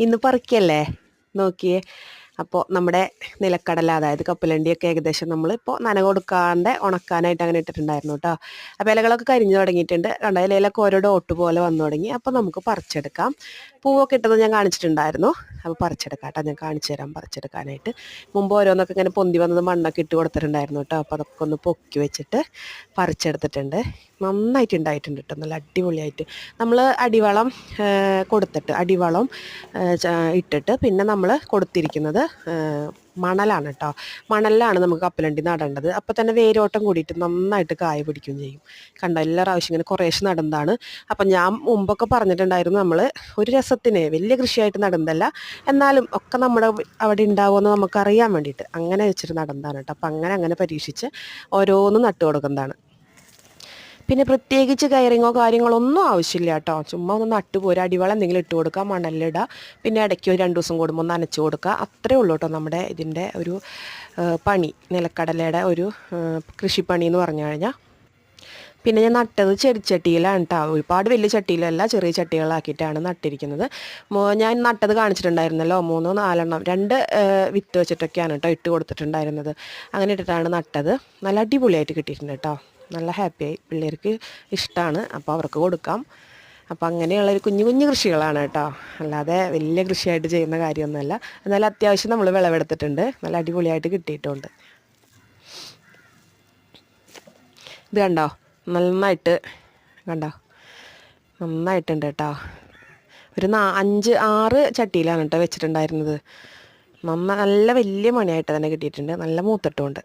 ഇന്ന് പറിക്കല്ലേ? നോക്കിയേ. അപ്പോൾ നമ്മുടെ നിലക്കടല അതായത് കപ്പലണ്ടിയൊക്കെ ഏകദേശം നമ്മൾ ഇപ്പോൾ നന കൊടുക്കാണ്ട് ഉണക്കാനായിട്ട് അങ്ങനെ ഇട്ടിട്ടുണ്ടായിരുന്നു കേട്ടോ അപ്പോൾ ഇലകളൊക്കെ കരിഞ്ഞു തുടങ്ങിയിട്ടുണ്ട്. കണ്ട? ഇലയിലൊക്കെ ഓരോ ഡോട്ട് പോലെ വന്നു തുടങ്ങി. അപ്പോൾ നമുക്ക് പറിച്ചെടുക്കാം. പൂവൊക്കെ ഇട്ടത് ഞാൻ കാണിച്ചിട്ടുണ്ടായിരുന്നു. അപ്പോൾ പറിച്ചെടുക്കാം കേട്ടോ ഞാൻ കാണിച്ചു തരാം പറിച്ചെടുക്കാനായിട്ട്. മുമ്പ് ഓരോന്നൊക്കെ ഇങ്ങനെ പൊന്തി വന്നത് മണ്ണൊക്കെ ഇട്ട് കൊടുത്തിട്ടുണ്ടായിരുന്നു കേട്ടോ അപ്പോൾ അതൊക്കെ ഒന്ന് പൊക്കി വെച്ചിട്ട് പറിച്ചെടുത്തിട്ടുണ്ട്. നന്നായിട്ട് ഉണ്ടായിട്ടുണ്ട് കേട്ടോ നല്ല അടിപൊളിയായിട്ട്. നമ്മൾ അടിവളം കൊടുത്തിട്ട് അടിവളം ഇട്ടിട്ട് പിന്നെ നമ്മൾ കൊടുത്തിരിക്കുന്നത് മണലാണ് കേട്ടോ മണലിലാണ് നമുക്ക് കപ്പലണ്ടി നടേണ്ടത്. അപ്പോൾ തന്നെ വേരോട്ടം കൂടിയിട്ട് നന്നായിട്ട് കായ പിടിക്കുകയും ചെയ്യും. കണ്ടോ എല്ലാ പ്രാവശ്യം ഇങ്ങനെ കുറേശ്ശെ നടന്നതാണ്. അപ്പം ഞാൻ മുമ്പൊക്കെ പറഞ്ഞിട്ടുണ്ടായിരുന്നു നമ്മൾ ഒരു രസത്തിന് വലിയ കൃഷിയായിട്ട് നടന്നതല്ല. എന്നാലും ഒക്കെ നമ്മുടെ അവിടെ ഉണ്ടാവുമെന്ന് നമുക്കറിയാൻ വേണ്ടിയിട്ട് അങ്ങനെ വെച്ചിട്ട് നടന്നതാണ് കേട്ടോ അപ്പം അങ്ങനെ അങ്ങനെ പരീക്ഷിച്ച് ഓരോന്നും നട്ടു കൊടുക്കുന്നതാണ് പിന്നെ പ്രത്യേകിച്ച് കയറിങ്ങോ കാര്യങ്ങളോ ഒന്നും ആവശ്യമില്ല കേട്ടോ. ചുമ്മാ ഒന്ന് നട്ടുപോരാ അടിവളം എന്തെങ്കിലും ഇട്ട് കൊടുക്കുക മണലിടുക പിന്നെ ഇടയ്ക്ക് ഒരു രണ്ട് ദിവസം കൂടുമ്പോൾ ഒന്ന് നനച്ച് കൊടുക്കുക. അത്രേ ഉള്ളൂ കേട്ടോ നമ്മുടെ ഇതിന്റെ ഒരു പണി. നിലക്കടലയുടെ ഒരു കൃഷിപ്പണി എന്ന് പറഞ്ഞു കഴിഞ്ഞാൽ. പിന്നെ ഞാൻ നട്ടത് ചെടിച്ചട്ടിയിലാണ് കേട്ടോ. ഒരുപാട് വലിയ ചട്ടിയിലല്ല ചെറിയ ചട്ടികളാക്കിയിട്ടാണ് നട്ടിരിക്കുന്നത്. ഞാൻ നട്ടത് കാണിച്ചിട്ടുണ്ടായിരുന്നല്ലോ. മൂന്നോ നാലെണ്ണം രണ്ട് വിത്ത് വെച്ചിട്ടൊക്കെയാണ് കേട്ടോ ഇട്ട് കൊടുത്തിട്ടുണ്ടായിരുന്നത്. അങ്ങനെ ഇട്ടിട്ടാണ് നട്ടത്. നല്ല അടിപൊളിയായിട്ട് കിട്ടിയിട്ടുണ്ട് കേട്ടോ. നല്ല ഹാപ്പിയായി പിള്ളേർക്ക് ഇഷ്ടമാണ് അപ്പോൾ അവർക്ക് കൊടുക്കാം. അപ്പോൾ അങ്ങനെയുള്ള ഒരു കുഞ്ഞു കുഞ്ഞു കൃഷികളാണ് കേട്ടോ. അല്ലാതെ വലിയ കൃഷിയായിട്ട് ചെയ്യുന്ന കാര്യമൊന്നുമല്ല. എന്നാലും അത്യാവശ്യം നമ്മൾ വിളവെടുത്തിട്ടുണ്ട്. നല്ല അടിപൊളിയായിട്ട് കിട്ടിയിട്ടുണ്ട്. ഇത് കണ്ടോ? നന്നായിട്ട് കണ്ടോ? നന്നായിട്ടുണ്ട് കേട്ടോ. ഒരു നാ അഞ്ച് ആറ് ചട്ടിയിലാണ് കേട്ടോ വെച്ചിട്ടുണ്ടായിരുന്നത്. നന്ന നല്ല വലിയ മണിയായിട്ട് തന്നെ കിട്ടിയിട്ടുണ്ട്. നല്ല മൂത്തിട്ടുമുണ്ട്